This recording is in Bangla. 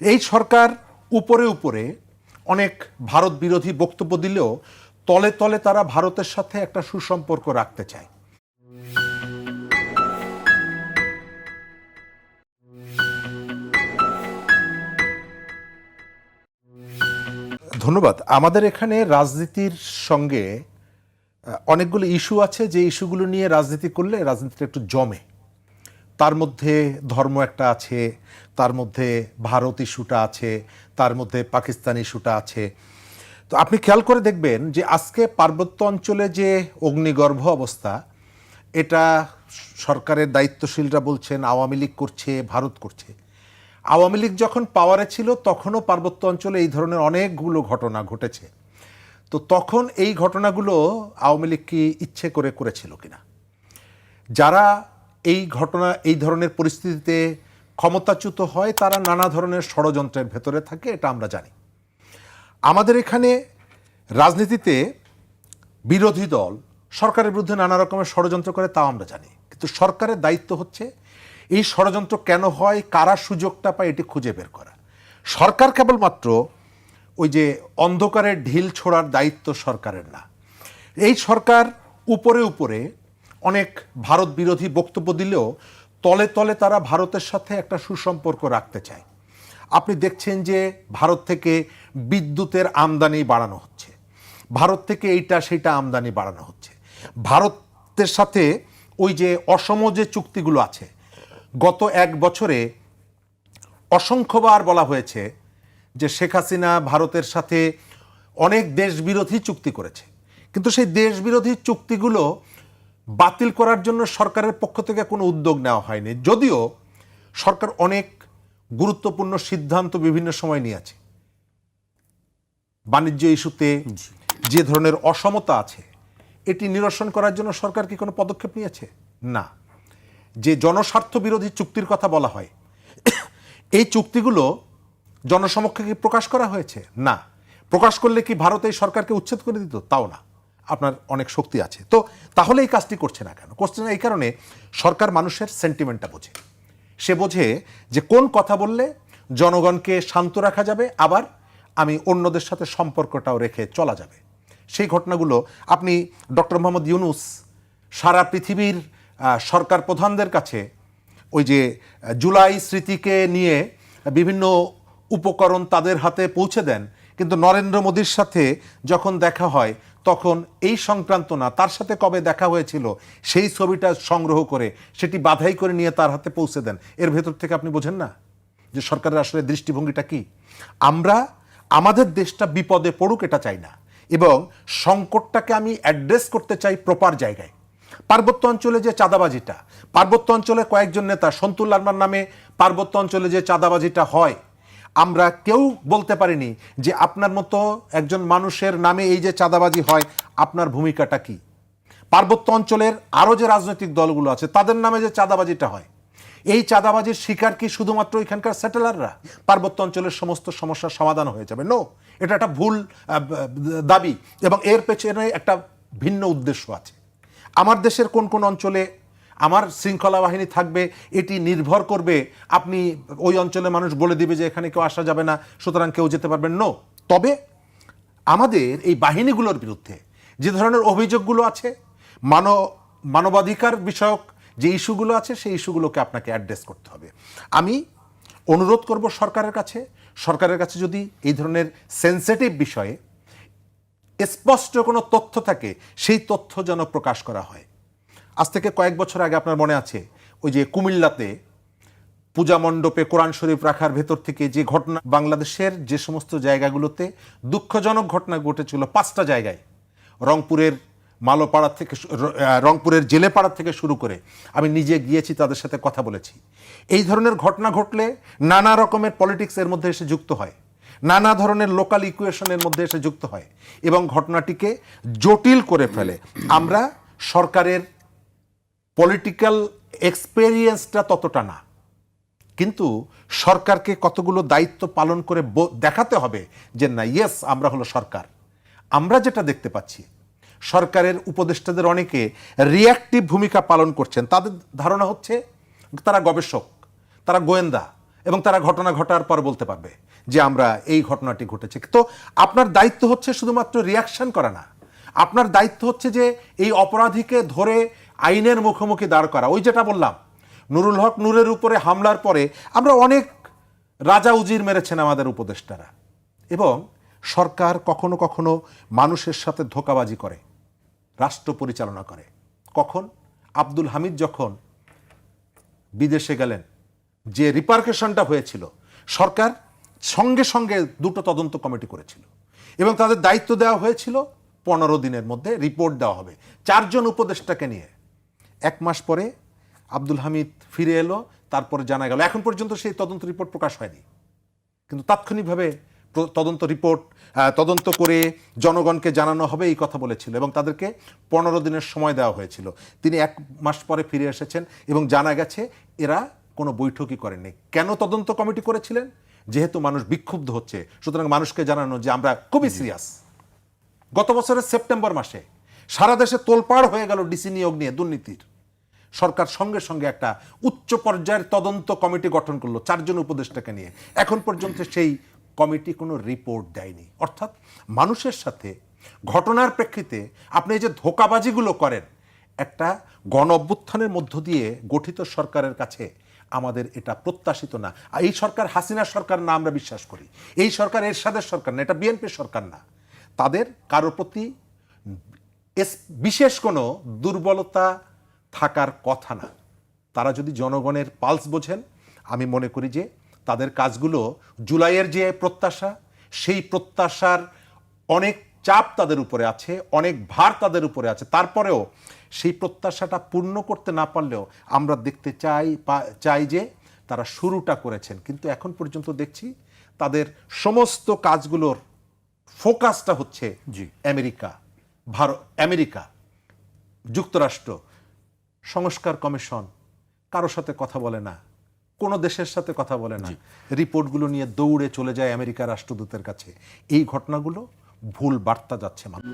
এই সরকার উপরে উপরে অনেক ভারত বিরোধী বক্তব্য দিলেও তলে তলে তারা ভারতের সাথে একটা সুসম্পর্ক রাখতে চায়। ধন্যবাদ। আমাদের এখানে রাজনীতির সঙ্গে অনেকগুলো ইস্যু আছে। যে ইস্যুগুলো নিয়ে রাজনীতি করলে রাজনীতিটা একটু জমে। তার মধ্যে ধর্ম একটা আছে, তার মধ্যে ভারত ইস্যুটা আছে, তার মধ্যে পাকিস্তান ইস্যুটা আছে। তো আপনি খেয়াল করে দেখবেন যে আজকে পার্বত্য অঞ্চলে যে অগ্নিগর্ভ অবস্থা, এটা সরকারের দায়িত্বশীলরা বলছেন, আওয়ামী লীগ করছে, ভারত করছে। আওয়ামী লীগ যখন পাওয়ারে ছিল, তখনও পার্বত্য অঞ্চলে এই ধরনের অনেকগুলো ঘটনা ঘটেছে। তো তখন এই ঘটনাগুলো আওয়ামী লীগ কি ইচ্ছে করে করেছিল কিনা? যারা এই ঘটনা, এই ধরনের পরিস্থিতিতে ক্ষমতাচ্যুত হয়, তারা নানা ধরনের ষড়যন্ত্রের ভেতরে থাকে, এটা আমরা জানি। আমাদের এখানে রাজনীতিতে বিরোধী দল সরকারের বিরুদ্ধে নানা রকমের ষড়যন্ত্র করে, তাও আমরা জানি। কিন্তু সরকারের দায়িত্ব হচ্ছে, এই ষড়যন্ত্র কেন হয়, কারা সুযোগটা পায়, এটি খুঁজে বের করা। সরকার কেবলমাত্র ওই যে অন্ধকারের ঢিল ছোড়ার দায়িত্ব সরকারের না। এই সরকার উপরে উপরে অনেক ভারত বিরোধী বক্তব্য দিলেও তলে তলে তারা ভারতের সাথে একটা সুসম্পর্ক রাখতে চায়। আপনি দেখছেন যে ভারত থেকে বিদ্যুতের আমদানি বাড়ানো হচ্ছে। ভারত থেকে এইটা সেটা আমদানি বাড়ানো হচ্ছে। ভারতের সাথে ওই যে অসম যে চুক্তিগুলো আছে, গত এক বছরে অসংখ্যবার বলা হয়েছে যে শেখ হাসিনা ভারতের সাথে অনেক দেশবিরোধী চুক্তি করেছে। কিন্তু সেই দেশবিরোধী চুক্তিগুলো বাতিল করার জন্য সরকারের পক্ষ থেকে কোনো উদ্যোগ নেওয়া হয়নি। যদিও সরকার অনেক গুরুত্বপূর্ণ সিদ্ধান্ত বিভিন্ন সময় নিয়েছে। বাণিজ্য ইস্যুতে যে ধরনের অসমতা আছে এটি নিরসন করার জন্য সরকার কি কোনো পদক্ষেপ নিয়েছে? না। যে জনস্বার্থ বিরোধী চুক্তির কথা বলা হয় এই চুক্তিগুলো জনসমক্ষে কি প্রকাশ করা হয়েছে? না। প্রকাশ করলে কি ভারত এই সরকারকে উচ্ছেদ করে দিত? তাও না। আপনার অনেক শক্তি আছে। তো তাহলে এই কাজটি করছে না কেন? করছে না এই কারণে সরকার মানুষের সেন্টিমেন্টটা বোঝে। সে বোঝে যে কোন কথা বললে জনগণকে শান্ত রাখা যাবে, আবার আমি অন্যদের সাথে সম্পর্কটাও রেখে চলা যাবে। সেই ঘটনাগুলো আপনি ডক্টর মোহাম্মদ ইউনুস সারা পৃথিবীর সরকার প্রধানদের কাছে ওই যে জুলাই স্মৃতিকে নিয়ে বিভিন্ন উপকরণ তাদের হাতে পৌঁছে দেন। কিন্তু নরেন্দ্র মোদীর সাথে যখন দেখা হয় তখন এই সংক্রান্ত না, তার সাথে কবে দেখা হয়েছিল, সেই ছবিটা সংগ্রহ করে, সেটি বাধাই করে নিয়ে তার হাতে পৌঁছে দেন। এর ভেতর থেকে আপনি বোঝেন না যে সরকারের আসলে দৃষ্টিভঙ্গিটা কি? আমরা, আমাদের দেশটা বিপদে পড়ুক এটা চাই না। এবং সংকটটাকে আমি অ্যাড্রেস করতে চাই প্রপার জায়গায়। পার্বত্য অঞ্চলে যে চাঁদাবাজিটা, পার্বত্য অঞ্চলে কয়েকজন নেতা, সন্তুল লার্মার নামে পার্বত্য অঞ্চলে যে চাঁদাবাজিটা হয় আমরা কেউ বলতে পারিনি যে আপনার মতো একজন মানুষের নামে এই যে চাঁদাবাজি হয়, আপনার ভূমিকাটা কি? পার্বত্য অঞ্চলের আরও যে রাজনৈতিক দলগুলো আছে, তাদের নামে যে চাঁদাবাজিটা হয়, এই চাঁদাবাজির শিকার কি শুধুমাত্র এখানকার সেটেলাররা? পার্বত্য অঞ্চলের সমস্ত সমস্যার সমাধান হয়ে যাবে। নো এটা একটা ভুল দাবি এবং এর পেছনে একটা ভিন্ন উদ্দেশ্য আছে। আমার দেশের কোন কোন অঞ্চলে আমার শৃঙ্খলা বাহিনী থাকবে, এটি নির্ভর করবে, আপনি ওই অঞ্চলের মানুষ বলে দিবে যে এখানে কেউ আসা যাবে না, সুতরাং কেউ যেতে পারবেন। নো তবে আমাদের এই বাহিনীগুলোর বিরুদ্ধে যে ধরনের অভিযোগগুলো আছে মানব মানবাধিকার বিষয়ক যে ইস্যুগুলো আছে, সেই ইস্যুগুলোকে আপনাকে অ্যাড্রেস করতে হবে। আমি অনুরোধ করব সরকারের কাছে সরকারের কাছে যদি এই ধরনের সেন্সিটিভ বিষয়ে স্পষ্ট কোনো তথ্য থাকে, সেই তথ্য যেন প্রকাশ করা হয়। আজ থেকে কয়েক বছর আগে আপনার মনে আছে ওই যে কুমিল্লাতে পূজা মণ্ডপে কোরআন শরীফ রাখার ভেতর থেকে যে ঘটনা, বাংলাদেশের যে সমস্ত জায়গাগুলোতে দুঃখজনক ঘটনা ঘটেছিল পাঁচটা জায়গায়, রংপুরের মালোপাড়া থেকে রংপুরের জেলেপাড়া থেকে শুরু করে, আমি নিজে গিয়েছি তাদের সাথে কথা বলেছি। এই ধরনের ঘটনা ঘটলে নানা রকমের পলিটিক্স এর মধ্যে এসে যুক্ত হয়, নানা ধরনের লোকাল ইকুয়েশনের মধ্যে এসে যুক্ত হয় এবং ঘটনাটিকে জটিল করে ফেলে। আমরা সরকারের পলিটিক্যাল এক্সপেরিয়েন্সটা ততটা না। কিন্তু সরকারকে কতগুলো দায়িত্ব পালন করে দেখাতে হবে যে, না ইয়েস আমরা হলো সরকার। আমরা যেটা দেখতে পাচ্ছি, সরকারের উপদেষ্টাদের অনেকে রিয়াক্টিভ ভূমিকা পালন করছেন। তাদের ধারণা হচ্ছে তারা গবেষক, তারা গোয়েন্দা এবং তারা ঘটনা ঘটার পর বলতে পারবে যে, আমরা এই ঘটনাটি ঘটেছে। তো আপনার দায়িত্ব হচ্ছে শুধুমাত্র রিয়াকশন করা না। আপনার দায়িত্ব হচ্ছে যে, এই অপরাধীকে ধরে আইনের মুখোমুখি দাঁড় করা। ওই যেটা বললাম, নুরুল হক নূরের উপরে হামলার পরে আমরা অনেক রাজা উজির মেরেছেন আমাদের উপদেষ্টারা। এবং সরকার কখনো কখনো মানুষের সাথে ধোকাবাজি করে, রাষ্ট্র পরিচালনা করে। কখন? আব্দুল হামিদ যখন বিদেশে গেলেন, যে রিপার্কেশনটা হয়েছিল, সরকার সঙ্গে সঙ্গে দুটো তদন্ত কমিটি করেছিল। এবং তাদের দায়িত্ব দেওয়া হয়েছিল, পনেরো দিনের মধ্যে রিপোর্ট দেওয়া হবে। চারজন উপদেষ্টাকে নিয়ে। এক মাস পরে আব্দুল হামিদ ফিরে এলো, তারপরে জানা গেল। এখন পর্যন্ত সেই তদন্ত রিপোর্ট প্রকাশ হয়নি। কিন্তু তাৎক্ষণিকভাবে তদন্ত রিপোর্ট তদন্ত করে জনগণকে জানানো হবে এই কথা বলেছিল এবং তাদেরকে পনেরো দিনের সময় দেওয়া হয়েছিল। তিনি এক মাস পরে ফিরে এসেছেন এবং জানা গেছে এরা কোনো বৈঠকই করেননি। কেন তদন্ত কমিটি করেছিলেন? যেহেতু মানুষ বিক্ষুব্ধ হচ্ছে, সুতরাং মানুষকে জানানো যে আমরা খুবই সিরিয়াস। গত বছরের সেপ্টেম্বর মাসে সারা দেশে তোলপাড় হয়ে গেল ডিসি নিয়োগ নিয়ে দুর্নীতির। সরকার সঙ্গে সঙ্গে একটা উচ্চ পর্যায়ের তদন্ত কমিটি গঠন করল চারজন উপদেষ্টাকে নিয়ে। এখন পর্যন্ত সেই কমিটি কোনো রিপোর্ট দেয়নি। অর্থাৎ মানুষের সাথে ঘটনার প্রেক্ষিতে আপনি যে ধোকাবাজিগুলো করেন, একটা গণ অভ্যুত্থানের মধ্য দিয়ে গঠিত সরকারের কাছে আমাদের এটা প্রত্যাশিত না। এই সরকার হাসিনা সরকার না আমরা বিশ্বাস করি। এই সরকার এরশাদের সরকার না, এটা বিএনপির সরকার না। তাদের কারোর প্রতি বিশেষ কোনো দুর্বলতা থাকার কথা না। তারা যদি জনগণের পালস বোঝেন আমি মনে করি যে তাদের কাজগুলো জুলাইয়ের যে প্রত্যাশা সেই প্রত্যাশার অনেক চাপ তাদের উপরে আছে অনেক ভার তাদের উপরে আছে। তারপরেও সেই প্রত্যাশাটা পূর্ণ করতে না পারলেও আমরা দেখতে চাই চাই যে তারা শুরুটা করেছেন। কিন্তু এখন পর্যন্ত দেখছি তাদের সমস্ত কাজগুলোর ফোকাসটা হচ্ছে জি। আমেরিকা ভারত আমেরিকা যুক্তরাষ্ট্র সংস্কার কমিশন কারোর সাথে কথা বলে না কোনো দেশের সাথে কথা বলে না। রিপোর্টগুলো নিয়ে দৌড়ে চলে যায় আমেরিকার রাষ্ট্রদূতের কাছে। এই ঘটনাগুলো ভুল বার্তা যাচ্ছে মানুষ